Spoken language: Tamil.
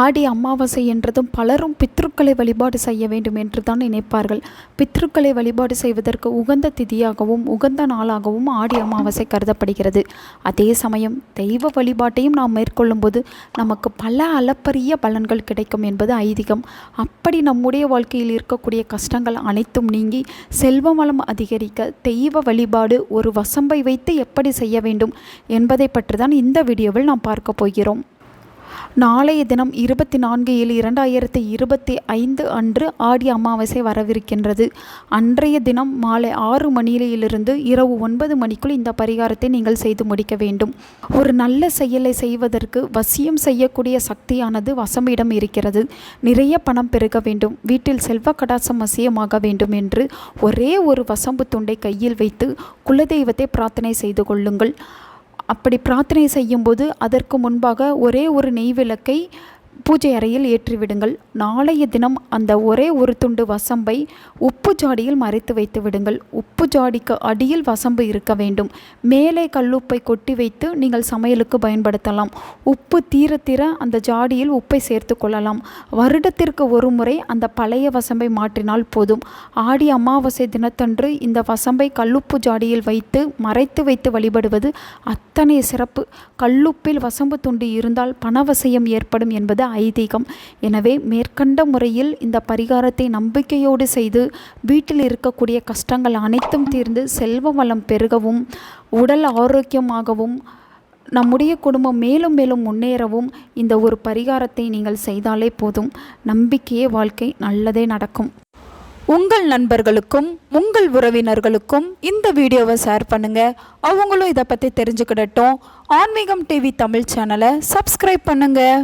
ஆடி அமாவாசை என்றதும் பலரும் பித்ருக்களை வழிபாடு செய்ய வேண்டும் என்று தான் நினைப்பார்கள். பித்ருக்களை வழிபாடு செய்வதற்கு உகந்த திதியாகவும் உகந்த நாளாகவும் ஆடி அமாவாசை கருதப்படுகிறது. அதே சமயம் தெய்வ வழிபாட்டையும் நாம் மேற்கொள்ளும்போது நமக்கு பல அளப்பரிய பலன்கள் கிடைக்கும் என்பது ஐதீகம். அப்படி நம்முடைய வாழ்க்கையில் இருக்கக்கூடிய கஷ்டங்கள் அனைத்தும் நீங்கி செல்வ வளம் அதிகரிக்க தெய்வ வழிபாடு ஒரு வசம்பை வைத்து எப்படி செய்ய வேண்டும் என்பதை பற்றி தான் இந்த வீடியோவில் நாம் பார்க்க போகிறோம். நாளைய தினம் இருபத்தி நான்கு ஏழு இரண்டாயிரத்தி இருபத்தி ஐந்து அன்று ஆடி அமாவாசை வரவிருக்கின்றது. அன்றைய தினம் மாலை ஆறு மணியிலிருந்து இரவு ஒன்பது மணிக்குள் இந்த பரிகாரத்தை நீங்கள் செய்து முடிக்க வேண்டும். ஒரு நல்ல செயலை செய்வதற்கு வசியம் செய்யக்கூடிய சக்தியானது வசமிடம் இருக்கிறது. நிறைய பணம் பெருக வேண்டும். வீட்டில் செல்வ கடாசம் வசியமாக வேண்டும் என்று ஒரே ஒரு வசம்பு துண்டை கையில் வைத்து குலதெய்வத்தை பிரார்த்தனை செய்து கொள்ளுங்கள். அப்படி பிரார்த்தனை செய்யும்போது அதற்கு முன்பாக ஒரே ஒரு நெய் விளக்கை பூஜை அறையில் ஏற்றிவிடுங்கள் நாளைய தினம் அந்த ஒரே ஒரு துண்டு வசம்பை உப்பு ஜாடியில் மறைத்து வைத்து விடுங்கள். உப்பு ஜாடிக்கு அடியில் வசம்பு இருக்க வேண்டும். மேலே கல்லுப்பை கொட்டி வைத்து நீங்கள் சமையலுக்கு பயன்படுத்தலாம். உப்பு தீர தீர அந்த ஜாடியில் உப்பை சேர்த்து கொள்ளலாம். வருடத்திற்கு ஒரு முறை அந்த பழைய வசம்பை மாற்றினால் போதும். ஆடி அமாவாசை தினத்தன்று இந்த வசம்பை கல்லுப்பு ஜாடியில் வைத்து மறைத்து வைத்து வழிபடுவது அத்தனை சிறப்பு. கல்லுப்பில் வசம்பு துண்டு இருந்தால் பணவசயம் ஏற்படும் என்பது ஐதீகம். எனவே மேற்கண்ட முறையில் இந்த பரிகாரத்தை நம்பிக்கையோடு செய்து வீட்டில் இருக்கக்கூடிய கஷ்டங்கள் அனைத்தும் தீர்ந்து செல்வ வளம் பெருகவும் உடல் ஆரோக்கியமாகவும் நம்முடைய குடும்பம் மேலும் மேலும் முன்னேறவும் இந்த ஒரு பரிகாரத்தை நீங்கள் செய்தாலே போதும். நம்பிக்கையே வாழ்க்கை நல்லதே நடக்கும். உங்கள் நண்பர்களுக்கும் உங்கள் உறவினர்களுக்கும் இந்த வீடியோவை ஷேர் பண்ணுங்கள் அவங்களும் இதை பற்றி தெரிஞ்சுக்கிடட்டும். ஆன்மீகம் டிவி தமிழ் சேனலை சப்ஸ்கிரைப் பண்ணுங்கள்